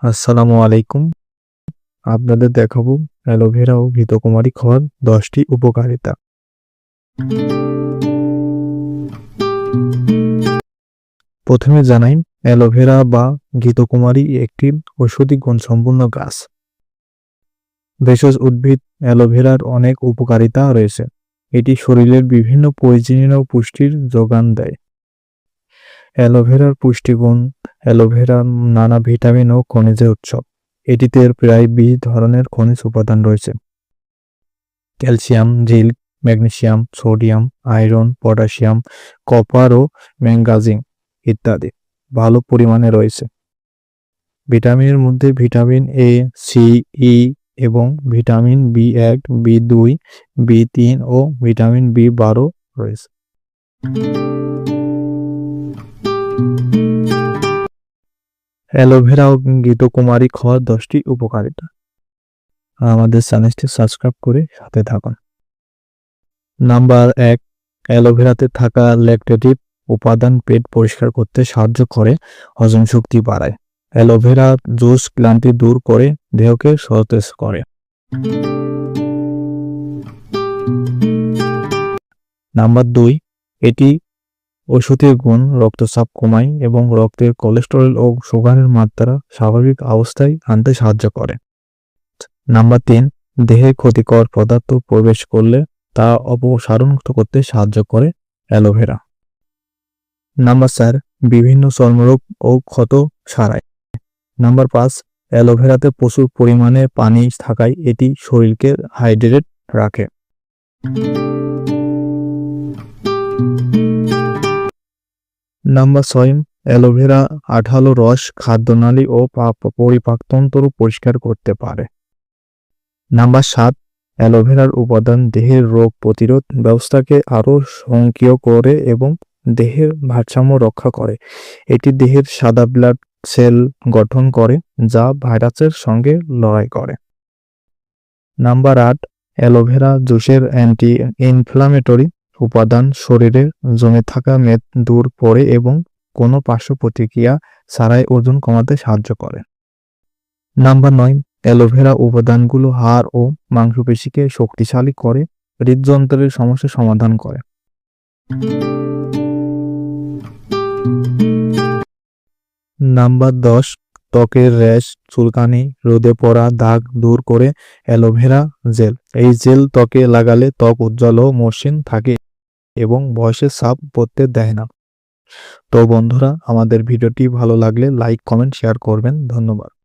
আসসালামু আলাইকুম। আপনাদের দেখাবো অ্যালোভেরা ও ঘৃতকুমারী খাওয়ার দশটি উপকারিতা। প্রথমে জানাই, অ্যালোভেরা বা ঘৃতকুমারী একটি ঔষধি গুণসম্পন্ন গাছ। ভেষজ উদ্ভিদ অ্যালোভেরার অনেক উপকারিতা রয়েছে। এটি শরীরের বিভিন্ন প্রয়োজনীয় পুষ্টির যোগান দেয়। অ্যালোভেরার পুষ্টিগুণ অ্যালোভেরা নানা ভিটামিন ও খনিজের উৎস। এটিতে প্রায় বিশ ধরনের খনিজ উপাদান রয়েছে। Calcium, zinc, magnesium, sodium, iron, potassium, copper ও ম্যাঙ্গাজিন ইত্যাদি ভালো পরিমাণে রয়েছে। ভিটামিনের মধ্যে ভিটামিন এ, সি, ই এবং ভিটামিন বি এক, বি দুই, বি তিন ও ভিটামিন বি বারো রয়েছে। অ্যালোভেরা ও ঘৃতকুমারী খাওয়ার দশটি উপকারিতা। আমাদের চ্যানেলটি সাবস্ক্রাইব করে সাথে থাকুন। নাম্বার এক, অ্যালোভেরাতে থাকা ল্যাকটেটিভ উপাদান পেট পরিষ্কার করতে সাহায্য করে হজম শক্তি বাড়ায়। অ্যালোভেরা জুস ক্লান্তি দূর করে, দেহকে সতেজ করে। নাম্বার দুই, এটি ঔষধীয় গুণ রক্তচাপ কমায় এবং রক্তের কোলেস্টেরল ও সুগারের মাত্রা স্বাভাবিক অবস্থায় আনতে সাহায্য করে। নাম্বার তিন, দেহে ক্ষতিকর পদার্থ প্রবেশ করলে তা অপসারণ করতে সাহায্য করে অ্যালোভেরা। নাম্বার চার, বিভিন্ন চর্মরোগ ও ক্ষত সারায়। নাম্বার পাঁচ, অ্যালোভেরাতে প্রচুর পরিমাণে পানি থাকায় এটি শরীরকে হাইড্রেট রাখে। নাম্বার ছয়, অ্যালোভেরা আঠালো রস খাদ্যনালী ও পরিপাকতন্ত্র পরিষ্কার করতে পারে। নাম্বার সাত, অ্যালোভেরার উপাদান দেহের রোগ প্রতিরোধ ব্যবস্থাকে আরও সক্রিয় করে এবং দেহের ভারসাম্য রক্ষা করে। এটি দেহের সাদা ব্লাড সেল গঠন করে, যা ভাইরাসের সঙ্গে লড়াই করে। নাম্বার আট, অ্যালোভেরা জুসের অ্যান্টি ইনফ্লামেটরি উপাদান শরীরে জমে থাকা মেদ দূর করে এবং কোনো পার্শ্ব প্রতিক্রিয়া ছাড়াই ওজন কমাতে সাহায্য করে। নাম্বার নয়, অ্যালোভেরা উপাদানগুলো হাড় ও মাংসপেশিকে শক্তিশালী করে, হৃদযন্ত্রের সমস্যা সমাধান করে। নাম্বার দশ, ত্বকের র্যাশ, চুলকানি, রোদে পড়া, দাগ দূর করে অ্যালোভেরা জেল। এই জেল ত্বকে লাগালে ত্বক উজ্জ্বল ও মসৃণ থাকে। এবং বয়সে সাপ পড়তে দেয় না। তো বন্ধুরা, আমাদের ভিডিওটি ভালো লাগলে লাইক কমেন্ট শেয়ার করবেন। ধন্যবাদ।